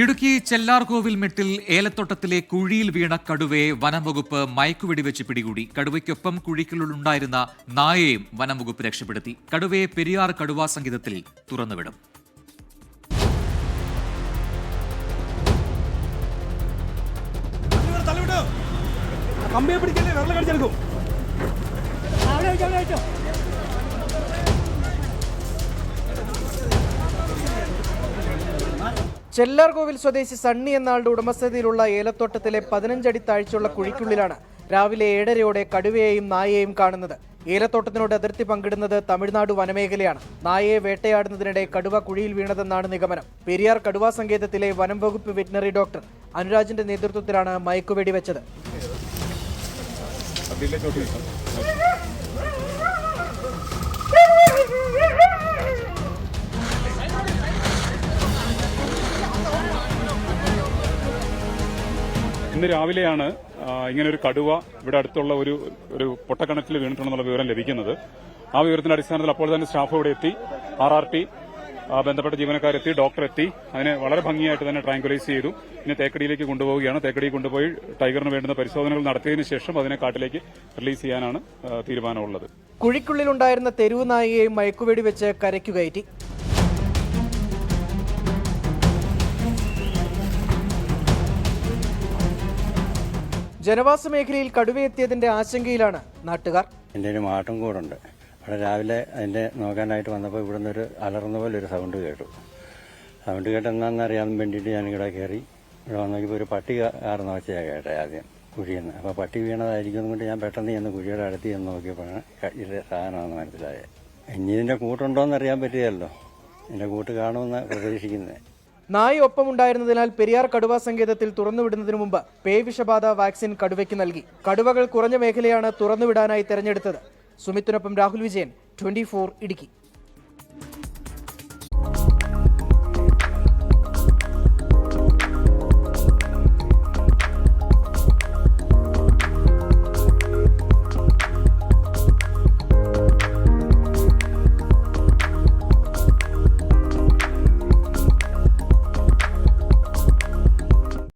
ഇടുക്കി ചെല്ലാർകോവിൽ മെട്ടിൽ ഏലത്തോട്ടത്തിലെ കുഴിയിൽ വീണ കടുവയെ വനംവകുപ്പ് മയക്കുവെടിവെച്ച് പിടികൂടി. കടുവയ്ക്കൊപ്പം കുഴിക്കുള്ളിലുണ്ടായിരുന്ന നായയെയും വനംവകുപ്പ് രക്ഷപ്പെടുത്തി. കടുവയെ പെരിയാർ കടുവാ സംഗീതത്തിൽ തുറന്നുവിടും. കമ്പിയെ പിടിക്കല്ലേ വെള്ളം കടിച്ചെടുക്കും. ചെല്ലാർകോവിൽ സ്വദേശി സണ്ണി എന്നാളുടെ ഉടമസ്ഥതയിലുള്ള ഏലത്തോട്ടത്തിലെ പതിനഞ്ചടി താഴ്ചയുള്ള കുഴിക്കുള്ളിലാണ് രാവിലെ ഏഴരയോടെ കടുവയെയും നായയെയും കാണുന്നത്. ഏലത്തോട്ടത്തിനോട് അതിർത്തി പങ്കിടുന്നത് തമിഴ്നാട് വനമേഖലയാണ്. നായയെ വേട്ടയാടുന്നതിനിടെ കടുവ കുഴിയിൽ വീണതെന്നാണ് നിഗമനം. പെരിയാർ കടുവാ സങ്കേതത്തിലെ വനം വകുപ്പ് വെറ്റിനറി ഡോക്ടർ അനുരാജിന്റെ നേതൃത്വത്തിലാണ് മയക്കുവെടി വെച്ചത് ഇന്ന് രാവിലെയാണ് ഇങ്ങനെ ഒരു കടുവ ഇവിടെ അടുത്തുള്ള ഒരു ഒരു പൊട്ടക്കിണറ്റിൽ വീണിട്ടുണ്ടെന്നുള്ള വിവരം ലഭിക്കുന്നത്. ആ വിവരത്തിന്റെ അടിസ്ഥാനത്തിൽ അപ്പോൾ തന്നെ സ്റ്റാഫ് ഇവിടെ എത്തി ആർ ആർ ടി ബന്ധപ്പെട്ട ജീവനക്കാരെത്തി ഡോക്ടർ എത്തി അതിനെ വളരെ ഭംഗിയായിട്ട് തന്നെ ട്രാങ്കുലൈസ് ചെയ്തു. ഇനി തേക്കടിയിലേക്ക് കൊണ്ടുപോവുകയാണ്. തേക്കടി കൊണ്ടുപോയി ടൈഗറിന് വേണ്ടുന്ന പരിശോധനകൾ നടത്തിയതിനു ശേഷം അതിനെ കാട്ടിലേക്ക് റിലീസ് ചെയ്യാനാണ് തീരുമാനമുള്ളത്. കുഴിക്കുള്ളിലുണ്ടായിരുന്ന തെരുവ് നായയെയും മയക്കുവെടി വെച്ച് കരയ്ക്കു കയറ്റി. ജനവാസ മേഖലയിൽ കടുവയെത്തിയതിന്റെ ആശങ്കയിലാണ് നാട്ടുകാർ. എന്റെ ഒരു മാട്ടും കൂടുണ്ട്. അവിടെ രാവിലെ അതിന്റെ നോക്കാനായിട്ട് വന്നപ്പോൾ ഇവിടുന്ന് ഒരു അലർന്ന പോലെ ഒരു സൗണ്ട് കേട്ടു. സൗണ്ട് കേട്ട് എന്താണെന്ന് അറിയാൻ വേണ്ടിയിട്ട് ഞാൻ ഇവിടെ കയറി ഇവിടെ വന്നപ്പോൾ ഒരു പട്ടി കാർന്ന് വെച്ചാൽ കേട്ടെ ആദ്യം കുഴിയെന്ന്. അപ്പോൾ പട്ടി വീണതായിരിക്കും കൊണ്ട് ഞാൻ പെട്ടെന്ന് ചെന്ന് കുഴിയുടെ അടുത്ത് ചെന്ന് നോക്കിയപ്പോഴാണ് ഇത് സാധനമാണെന്ന് മനസ്സിലായത്. ഇനി ഇതിന്റെ കൂട്ടുണ്ടോയെന്ന് അറിയാൻ പറ്റിയല്ലോ എന്റെ കൂട്ട് കാണുമെന്ന് പ്രതീക്ഷിക്കുന്നത് നായ ഒപ്പമുണ്ടായിരുന്നതിനാൽ പെരിയാർ കടുവാ സങ്കേതത്തിൽ തുറന്നുവിടുന്നതിനു മുമ്പ് പേവിഷബാധ വാക്സിൻ കടുവയ്ക്ക് നൽകി. കടുവകൾ കുറഞ്ഞ മേഖലയാണ് തുറന്നുവിടാനായി തെരഞ്ഞെടുത്തത്. സുമിത്തിനൊപ്പം രാഹുൽ വിജയൻ ട്വന്റി ഇടുക്കി.